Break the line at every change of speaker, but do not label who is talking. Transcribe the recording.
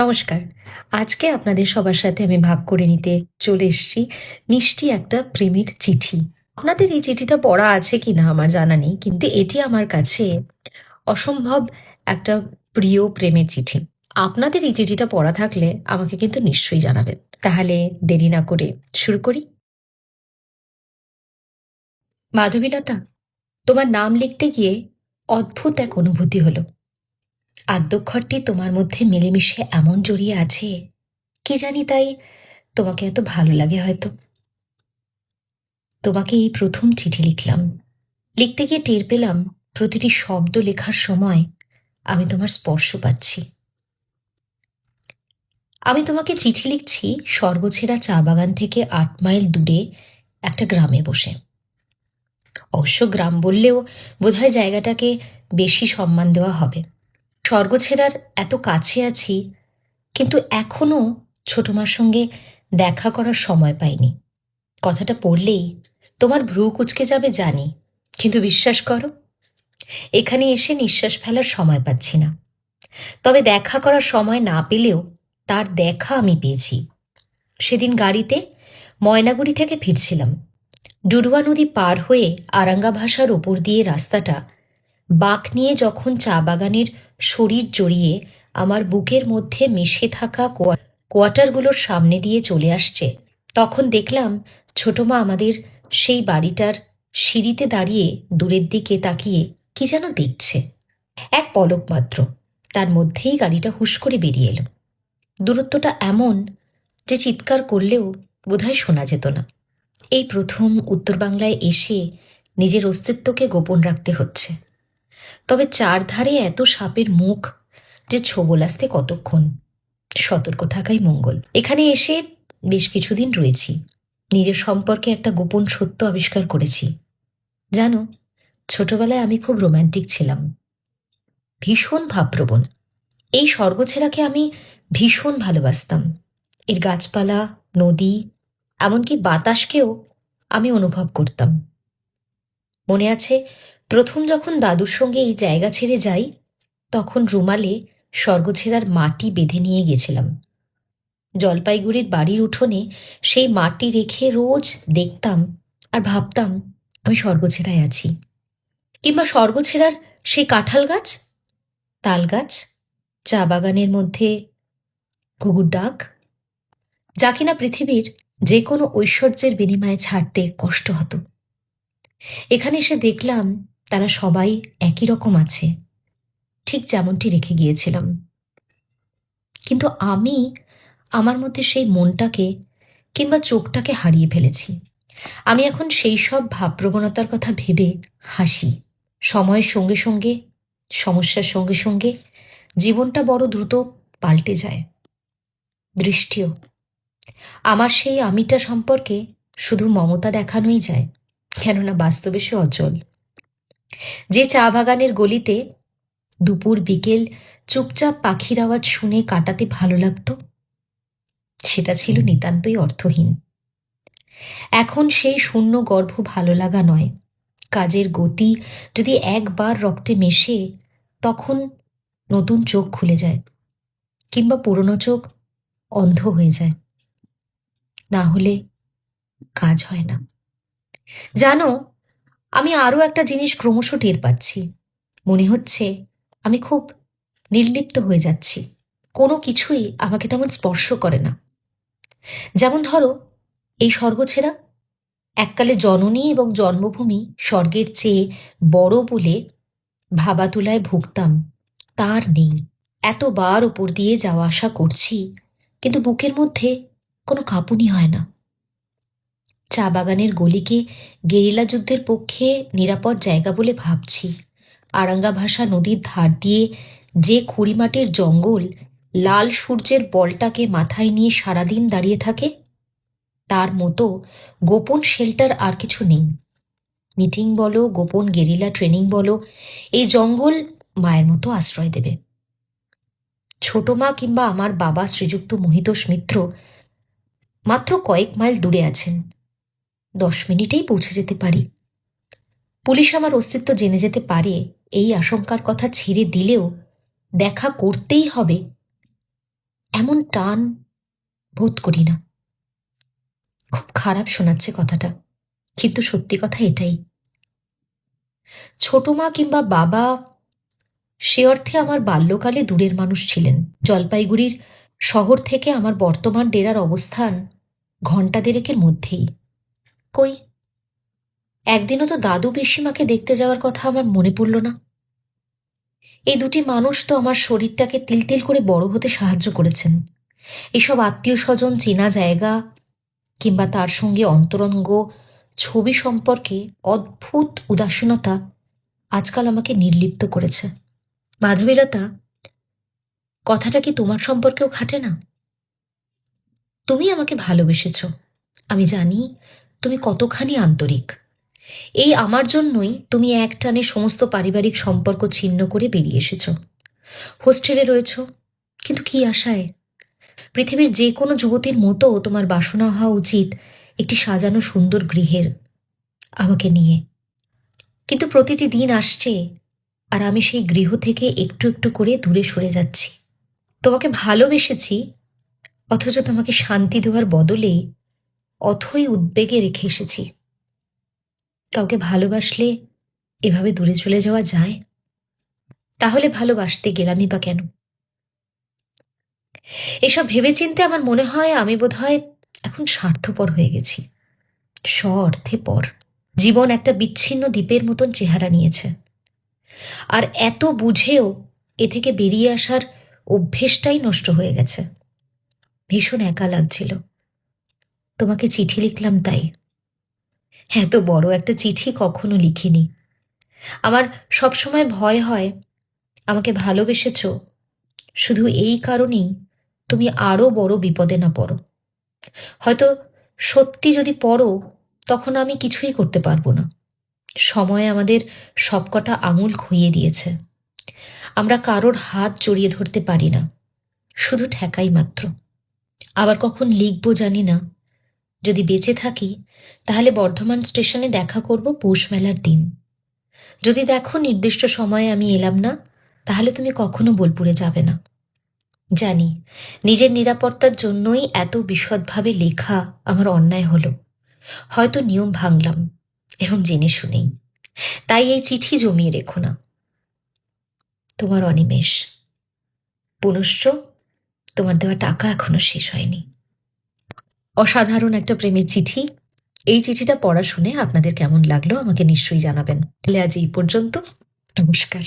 নমস্কার। আজকে আপনাদের সবার সাথে আমি ভাগ করে নিতে চলে এসেছি মিষ্টি একটা প্রেমের চিঠি। আপনাদের এই চিঠিটা পড়া আছে কি না আমার জানা নেই, কিন্তু এটি আমার কাছে অসম্ভব একটা প্রিয় প্রেমের চিঠি। আপনাদের এই চিঠিটা পড়া থাকলে আমাকে কিন্তু নিশ্চয়ই জানাবেন। তাহলে দেরি না করে শুরু করি। মাধবীলতা, তোমার নাম লিখতে গিয়ে অদ্ভুত এক অনুভূতি হলো। আদ্যক্ষরটি তোমার মধ্যে মিলেমিশে এমন জড়িয়ে আছে, কি জানি তাই তোমাকে এত ভালো লাগে হয়তো। তোমাকে এই প্রথম চিঠি লিখলাম। লিখতে গিয়ে টের পেলাম প্রতিটি শব্দ লেখার সময় আমি তোমার স্পর্শ পাচ্ছি। আমি তোমাকে চিঠি লিখছি স্বর্গছেরা চা বাগান থেকে আট মাইল দূরে একটা গ্রামে বসে। অবশ্য গ্রাম বললেও বোধহয় জায়গাটাকে বেশি সম্মান দেওয়া হবে। স্বর্গছেরার এত কাছে আছি, কিন্তু এখনও ছোট মার সঙ্গে দেখা করার সময় পাইনি। কথাটা পড়লেই তোমার ভ্রু কুচকে যাবে জানি, কিন্তু বিশ্বাস করো, এখানে এসে নিঃশ্বাস ফেলার সময় পাচ্ছি না। তবে দেখা করার সময় না পেলেও তার দেখা আমি পেয়েছি। সেদিন গাড়িতে ময়নাগুড়ি থেকে ফিরছিলাম। ডুডুয়া নদী পার হয়ে আরাঙ্গা ভাষার ওপর দিয়ে রাস্তাটা বাঁক নিয়ে যখন চা বাগানের শরীর জড়িয়ে আমার বুকের মধ্যে মিশে থাকা কোয়া- কোয়ার্টারগুলোর সামনে দিয়ে চলে আসছে, তখন দেখলাম ছোট মা আমাদের সেই বাড়িটার সিঁড়িতে দাঁড়িয়ে দূরের দিকে তাকিয়ে কি যেন দেখছে। এক পলক মাত্র, তার মধ্যেই গাড়িটা হুশ করে বেরিয়ে এলো। দূরত্বটা এমন যে চিৎকার করলেও বোধহয় শোনা যেত না। এই প্রথম উত্তর বাংলায় এসে নিজের অস্তিত্বকে গোপন রাখতে হচ্ছে। তবে চারধারে এত সাপের মুখ যে ছোবল আসতে কতক্ষণ? সতর্ক থাকাই মঙ্গল। এখানে এসে বেশ কিছুদিন রয়েছি। নিজের সম্পর্কে একটা গোপন সত্য আবিষ্কার করেছি। জানো, ছোটবেলায় আমি খুব রোম্যান্টিক ছিলাম। ভীষণ ভাবপ্রবণ। এই স্বর্গছেরাকে আমি ভীষণ ভালোবাসতাম। এর গাছপালা, নদী, এমনকি বাতাসকেও আমি অনুভব করতাম। মনে আছে প্রথম যখন দাদুর সঙ্গে এই জায়গা ছেড়ে যাই, তখন রুমালে স্বর্গছেরার মাটি বেঁধে নিয়ে গেছিলাম। জলপাইগুড়ির বাড়ির উঠোনে সেই মাটি রেখে রোজ দেখতাম আর ভাবতাম, আমি স্বর্গছেরায় আছি। কিংবা স্বর্গছেরার সেই কাঁঠাল গাছ, তাল গাছ, চা বাগানের মধ্যে ঘুঘুর ডাক, যা কিনা পৃথিবীর যে কোনো ঐশ্বর্যের বিনিময়ে ছাড়তে কষ্ট হতো। এখানে এসে দেখলাম তারা সবাই একই রকম আছে। ঠিক যেমনটি রেখে গিয়েছিলাম। কিন্তু আমি আমার মধ্যে সেই মনটাকে কিংবা চোখটাকে হারিয়ে ফেলেছি। আমি এখন সেই সব ভাবপ্রবণতার কথা ভেবে হাসি। সময়ের সঙ্গে সঙ্গে, সমস্যার সঙ্গে সঙ্গে জীবনটা বড় দ্রুত পাল্টে যায়। দৃষ্টিও। আমার সেই আমিটা সম্পর্কে শুধু মমতা দেখানোই যায়, কেননা বাস্তবে সে অচল। যে চা বাগানের গলিতে দুপুর বিকেল চুপচাপ পাখির আওয়াজ শুনে কাটাতে ভালো লাগতো সেটা ছিল নিতান্তই অর্থহীন। এখন সেই শূন্য গর্ভ ভালো লাগা নয়। কাজের গতি যদি একবার রক্তে মেশে তখন নতুন চোখ খুলে যায় কিংবা পুরনো চোখ অন্ধ হয়ে যায়। না হলে কাজ হয় না। জানো আমি আরও একটা জিনিস ক্রমশ টের পাচ্ছি। মনে হচ্ছে আমি খুব নির্লিপ্ত হয়ে যাচ্ছি। কোনো কিছুই আমাকে তেমন স্পর্শ করে না। যেমন ধরো, এই স্বর্গ স্বর্গছেরা এককালে জননী এবং জন্মভূমি স্বর্গের চেয়ে বড় বলে ভাবাতুলায় ভুগতাম। তার নেই। এতবার ওপর দিয়ে যাওয়া আসা করছি, কিন্তু বুকের মধ্যে কোনো কাঁপুনি হয় না। চা বাগানের গলিকে গেরিলা যুদ্ধের পক্ষে নিরাপদ জায়গা বলে ভাবছি। আরাঙ্গা ভাষা নদীর ধার দিয়ে যে খুঁড়িমাটির জঙ্গল লাল সূর্যের বলটাকে মাথায় নিয়ে সারাদিন দাঁড়িয়ে থাকে, তার মতো গোপন শেল্টার আর কিছু নেই। মিটিং বলো, গোপন গেরিলা ট্রেনিং বলো, এই জঙ্গল মায়ের মতো আশ্রয় দেবে। ছোট মা কিংবা আমার বাবা শ্রীযুক্ত মহিতোষ মিত্র মাত্র কয়েক মাইল দূরে আছেন। দশ মিনিটেই পৌঁছে যেতে পারি। পুলিশ আমার অস্তিত্ব জেনে যেতে পারে, এই আশঙ্কার কথা ছেড়ে দিলেও দেখা করতেই হবে। এমন টান বোধ করি না। খুব খারাপ শোনাচ্ছে কথাটা, কিন্তু সত্যি কথা এটাই। ছোট মা কিংবা বাবা, সে অর্থে আমার বাল্যকালে দূরের মানুষ ছিলেন। জলপাইগুড়ির শহর থেকে আমার বর্তমান ডেরার অবস্থান ঘণ্টা দেড়েকের মধ্যেই। কই? একদিনও তো দাদু পিসিমাকে দেখতে যাওয়ার কথা আমার মনে পড়ল না। এই দুটি মানুষ তো আমার শরীরটাকে তিল তিল করে বড় হতে সাহায্য করেছেন। এসব আত্মীয় স্বজন চেনা জায়গা কিংবা তার সঙ্গে অন্তরঙ্গ ছবি সম্পর্কে অদ্ভুত উদাসীনতা আজকাল আমাকে নির্লিপ্ত করেছে। মাধবীলতা, কথাটা কি তোমার সম্পর্কেও খাটে না? তুমি আমাকে ভালোবেসেছ। আমি জানি তুমি কতখানি আন্তরিক। এই আমার জন্যই তুমি এক টানে সমস্ত পারিবারিক সম্পর্ক ছিন্ন করে বেরিয়ে এসেছ। হোস্টেলে রয়েছ, কিন্তু কি আশায়? পৃথিবীর যে কোনো যুবতীর মতো তোমার বাসনা হওয়া উচিত একটি সাজানো সুন্দর গৃহের আমাকে নিয়ে। কিন্তু প্রতিটি দিন আসছে আর আমি সেই গৃহ থেকে একটু একটু করে দূরে সরে যাচ্ছি। তোমাকে ভালোবেসেছি, অথচ তোমাকে শান্তি দেওয়ার বদলে অথই উদ্বেগে রেখে এসেছি। কাউকে ভালোবাসলে এভাবে দূরে চলে যাওয়া যায়? তাহলে ভালোবাসতে গেলামই বা কেন? এসব ভেবেচিন্তে আমার মনে হয় আমি বোধহয় এখন স্বার্থপর হয়ে গেছি। স্ব অর্থে পর। জীবন একটা বিচ্ছিন্ন দ্বীপের মতন চেহারা নিয়েছে। আর এত বুঝেও এ থেকে বেরিয়ে আসার অভ্যেসটাই নষ্ট হয়ে গেছে। ভীষণ একা লাগছিল। তোমাকে চিঠি লিখলাম তাই। এত বড় একটা চিঠি কখনো লিখিনি। আমার সবসময় ভয় হয়, আমাকে ভালোবেসেছ। শুধু এই কারণেই তুমি আরও বড় বিপদে না পড়ো। হয়তো সত্যি যদি পড়ো, তখন আমি কিছুই করতে পারব না। সময় আমাদের সবকটা আঙুল খুইয়ে দিয়েছে। আমরা কারোর হাত জড়িয়ে ধরতে পারি না, শুধু ঠেকাই মাত্র। আবার কখন লিখব জানি না। যদি বেঁচে থাকি, তাহলে বর্ধমান স্টেশনে দেখা করব পৌষ মেলার দিন। যদি দেখো নির্দিষ্ট সময়ে আমি এলাম না, তাহলে তুমি কখনো বোলপুরে যাবে না। জানি, নিজের নিরাপত্তার জন্যই এত বিশদভাবে লেখা আমার অন্যায় হলো। হয়তো নিয়ম ভাঙলাম এবং জেনে শুনেই। তাই এই চিঠি জমিয়ে রেখো না। তোমার অনিমেষ। পুনশ্চ তোমার দেওয়া টাকা এখনও শেষ হয়নি। অসাধারণ একটা প্রেমের চিঠি। এই চিঠিটা পড়া শুনে আপনাদের কেমন লাগল আমাকে নিশ্চয়ই জানাবেন। তাহলে আজ এই পর্যন্ত। নমস্কার।